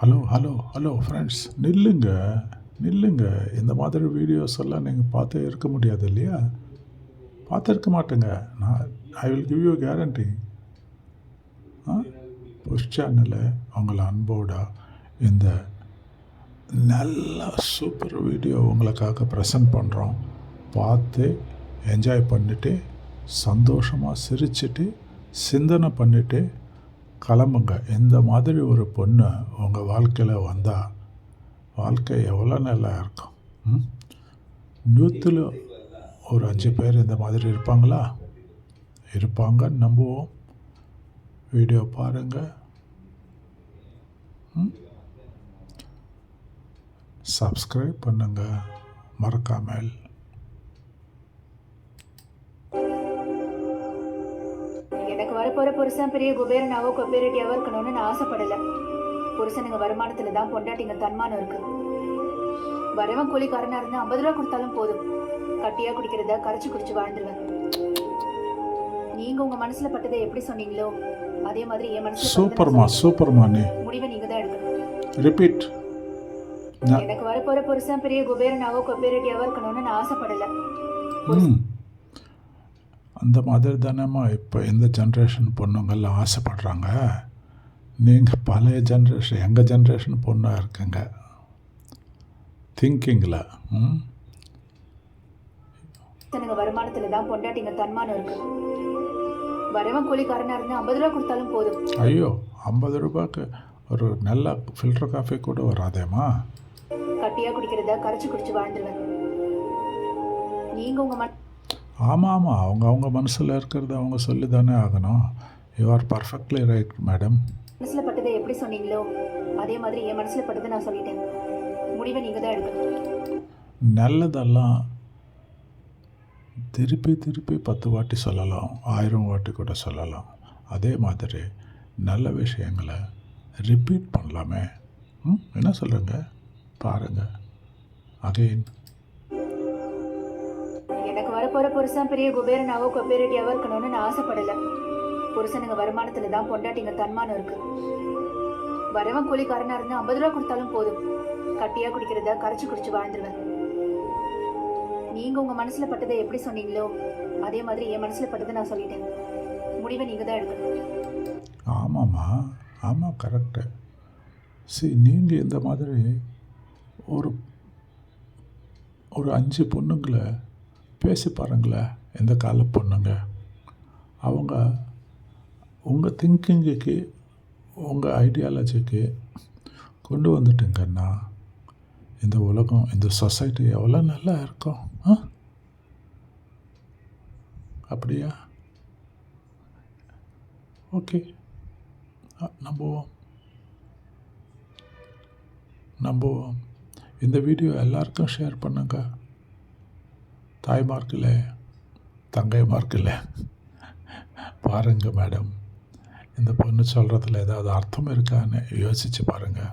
Hello hello hello friends நில்லுங்க நில்லுங்க. இந்த மாதிரி வீடியோஸ் எல்லாம் நீங்கள் பார்த்தே இருக்க முடியாது இல்லையா? பார்த்து இருக்க மாட்டேங்க. நான் I will give you guarantee ah? Push சேனலில் அவங்கள அன்போட இந்த நல்ல சூப்பர் வீடியோ உங்களுக்காக ப்ரெசன்ட் பண்ணுறோம் பார்த்து என்ஜாய் பண்ணிவிட்டு சந்தோஷமாக சிரிச்சிட்டு சிந்தனை பண்ணிவிட்டு கிளம்புங்க. இந்த மாதிரி ஒரு பொண்ணு உங்கள் வாழ்க்கையில் வந்தால் வாழ்க்கை எவ்வளோ நல்லா இருக்கும்? ம்? நூற்றில் ஒரு அஞ்சு பேர் இந்த மாதிரி இருப்பாங்களா? இருப்பாங்கன்னு நம்புவோம். வீடியோ பாருங்கள் சப்ஸ்கிரைப் பண்ணுங்கள் மறக்காமல் வரப்போற புருஷன் பெரிய குபேரனாவோ கொப்பேரட்டியாவோ இருக்கணும்னு நான் ஆசைப்படல. புருஷனுங்க வருமானத்துல தான் பொண்டாட்டிங்க தன்மானம் இருக்கு. வரவன் கூலிக்காரனா இருந்து ஐம்பது ரூபா கொடுத்தாலும் போதும். கட்டியா குடிக்கிறத கரைச்சு குடிச்சு வாழ்ந்துருவேன். நீங்க உங்க மனசுல பட்டதை எப்படி சொன்னீங்களோ அதே மாதிரி என் மனசுல சூப்பர்மா சூப்பர்மா. முடிவை நீங்க தான் எடுக்கணும். ரிப்பீட் எனக்கு வரப்போற புருஷன் பெரிய குபேரனாவோ கொப்பேரட்டியாவோ இருக்கணும்னு நான் ஆசைப்படல. அந்த மாதிரி தானேம்மா இப்போ இந்த ஜென்ரேஷன் பொண்ணுங்கள்லாம் ஆசைப்படுறாங்க. நீங்கள் பழைய ஜென்ரேஷன் எங்கள் ஜென்ரேஷன் பொண்ணாக இருக்குங்க. திங்கிங்கில் ம்? புருஷனுங்க வருமானத்துல தான் பொண்டாட்டிங்க தன்மானம் இருக்கு. வரவன் கூலிக்காரனா இருந்து ஐம்பது ரூபா கொடுத்தாலும் போதும். ஐயோ ஐம்பது ரூபாய்க்கு ஒரு நல்ல ஃபில்டர் காஃபி கூட வராதேம்மா. கட்டியா குடிக்கிறத கரைச்சு குடிச்சு வாழ்ந்துருவேன். நீங்க உங்க மன ஆமாம் ஆமாம் அவங்க அவங்க மனசில் இருக்கிறத அவங்க சொல்லி தானே ஆகணும். You are perfectly right madam மனசுல பட்டதை எப்படி சொன்னீங்களோ அதே மாதிரி என் மனசுல பட்டதை நான் சொல்லிட்டேன். முடிவை நீங்க தான் எடுக்கணும். நல்லதெல்லாம் திருப்பி திருப்பி பத்து வாட்டி சொல்லலாம். ஆயிரம் வாட்டி கூட சொல்லலாம். அதே மாதிரி நல்ல விஷயங்களை ரிப்பீட் பண்ணலாமே. ம் என்ன சொல்லுங்க பாருங்கள் அகெயின் எனக்கு வரப்போற புருஷன் பெரிய குபேரனாவோ கொப்பேரட்டியாவோ இருக்கணும்னு நான் ஆசைப்படல. புருஷனுங்க வருமானத்துல தான் பொண்டாட்டிங்க தன்மானம் இருக்கு. வரவன் கூலிக்காரனா இருந்து ஐம்பது ரூபா கொடுத்தாலும் போதும். கட்டியா குடிக்கிறத கரைச்சு குடிச்சு வாழ்ந்துருவேன். நீங்க உங்க மனசுல பட்டதை எப்படி சொன்னீங்களோ அதே மாதிரி என் மனசுல பட்டதை நான் சொல்லிட்டேன். முடிவை நீங்க தான் எடுக்கணும். ஆமாம்மா. ஆமாம் கரெக்டு சரி நீங்கள் இந்த மாதிரி ஒரு ஒரு அஞ்சு பொண்ணுங்களை பேசி பாருங்களேன் இந்த கால பொண்ணுங்க? அவங்க உங்கள் திங்கிங்குக்கு உங்கள் ஐடியாலஜிக்கு கொண்டு வந்துட்டுங்கன்னா இந்த உலகம் இந்த சொசைட்டி எவ்வளோ நல்லா இருக்கும் ஆ? அப்படியா? ஓகே. நம்புவோம். நம்புவோம். இந்த வீடியோ எல்லாருக்கும் ஷேர் பண்ணுங்க. தாய்மார்க்கில் தங்கைமார்க்கில். பாருங்க மேடம் இந்த பொண்ணு சொல்கிறதுல ஏதாவது அர்த்தம் இருக்கான்னு யோசித்து பாருங்கள்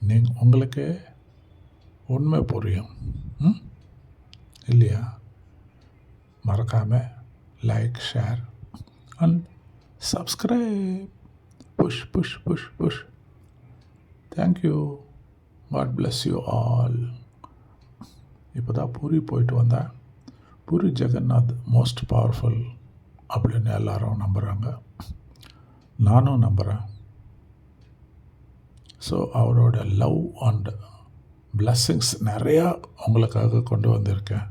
நீங்கள் உங்களுக்கு உண்மை புரியும். ம்? இல்லையா? மறக்காமல் like share and subscribe push push push push thank you God bless you all இப்போ தான் பூரி போயிட்டு வந்தேன். பூரி ஜெகநாத் மோஸ்ட் பவர்ஃபுல் அப்படின்னு எல்லாரும் நம்புகிறாங்க நானும் நம்புகிறேன் ஸோ அவரோட லவ் அண்ட் பிளஸ்ஸிங்ஸ் நிறையா உங்களுக்காக கொண்டு வந்திருக்கேன்.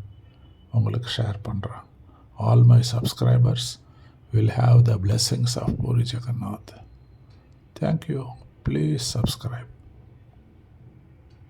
உங்களுக்கு ஷேர் பண்ணுறேன் all my subscribers will have the blessings of Puri Jagannath thank you please subscribe